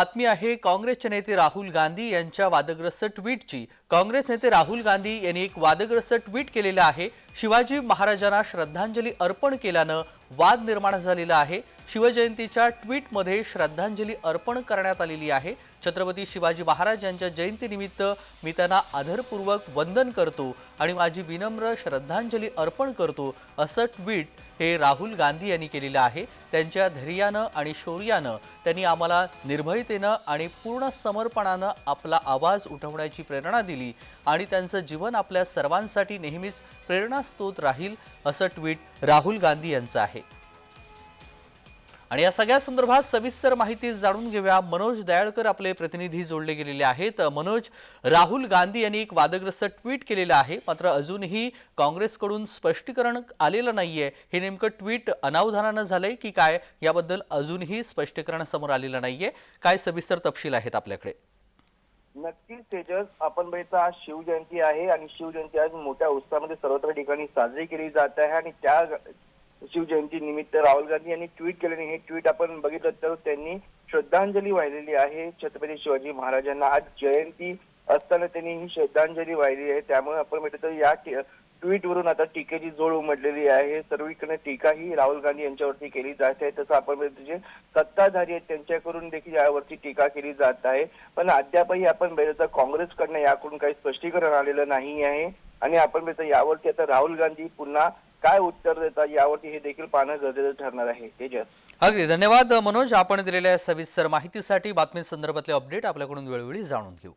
बातमी आहे काँग्रेसचे नेते राहुल गांधी यांच्या वादग्रस्त ट्विटची. काँग्रेस नेते राहुल गांधी यांनी एक वादग्रस्त ट्विट केलेलं आहे. शिवाजी महाराजांना श्रद्धांजली अर्पण केल्यानं वाद निर्माण झालेला आहे. शिवजयंतीच्या ट्विटमध्ये श्रद्धांजली अर्पण करण्यात आलेली आहे. छत्रपती शिवाजी महाराज यांच्या जयंतीनिमित्त मी त्यांना आदरपूर्वक वंदन करतो आणि माझी विनम्र श्रद्धांजली अर्पण करतो असं ट्विट हे राहुल गांधी यांनी केलेलं आहे. त्यांच्या धैर्यानं आणि शौर्यानं त्यांनी आम्हाला निर्भयतेनं आणि पूर्ण समर्पणानं आपला आवाज उठवण्याची प्रेरणा दिली आणि त्यांचं जीवन आपल्या सर्वांसाठी नेहमीच प्रेरणा प्रेरणास्त्रोत राहील असं ट्विट राहुल गांधी यांचं आहे. आणि या सगळ्या संदर्भात सविस्तर माहिती जाणून घेऊया. मनोज दयाळकर आपले प्रतिनिधी जोडले गेलेले आहेत. मनोज राहुल गांधी यांनी एक वादग्रस्त ट्विट केलेलं आहे. मात्र अजूनही काँग्रेसकडून स्पष्टीकरण आलेलं नाहीये. हे नेमकं ट्विट अनावधानानं झालंय की काय? याबद्दल अजूनही स्पष्टीकरण समोर आलेलं नाहीये. काय सविस्तर तपशील आहेत आपल्याकडे? नक्कीच तेजस आपण बघितलं आज शिवजयंती आहे आणि शिवजयंती आज मोठ्या उत्साहामध्ये सर्वत्र ठिकाणी साजरी केली जात आहे आणि त्या शिवजयंती निमित्त राहुल गांधी यांनी ट्विट केल्याने हे ट्विट आपण बघितलं तर त्यांनी श्रद्धांजली वाहिलेली आहे. छत्रपती शिवाजी महाराजांना आज जयंती असताना त्यांनी ही श्रद्धांजली वाहिली आहे. त्यामुळे आपण म्हटलं तर या ट्विटवरून आता टीकेची जोड उमटलेली आहे. सर्वीकडे टीका ही राहुल गांधी यांच्यावरती केली जात आहे. तसं आपण जे सत्ताधारी आहेत त्यांच्याकडून देखील यावरती टीका केली जात आहे. पण अद्यापही आपण बघितलं काँग्रेसकडनं याकडून काही स्पष्टीकरण आलेलं नाही आहे. आणि आपण बघितलं यावरती आता राहुल गांधी पुन्हा काय उत्तर देतात यावरती हे देखील पाहणं गरजेचं ठरणार आहे. तेजस. अगदी. धन्यवाद मनोज. आपण दिलेल्या सविस्तर माहितीसाठी बातमी संदर्भातले अपडेट आपल्याकडून वेळोवेळी जाणून घेऊ.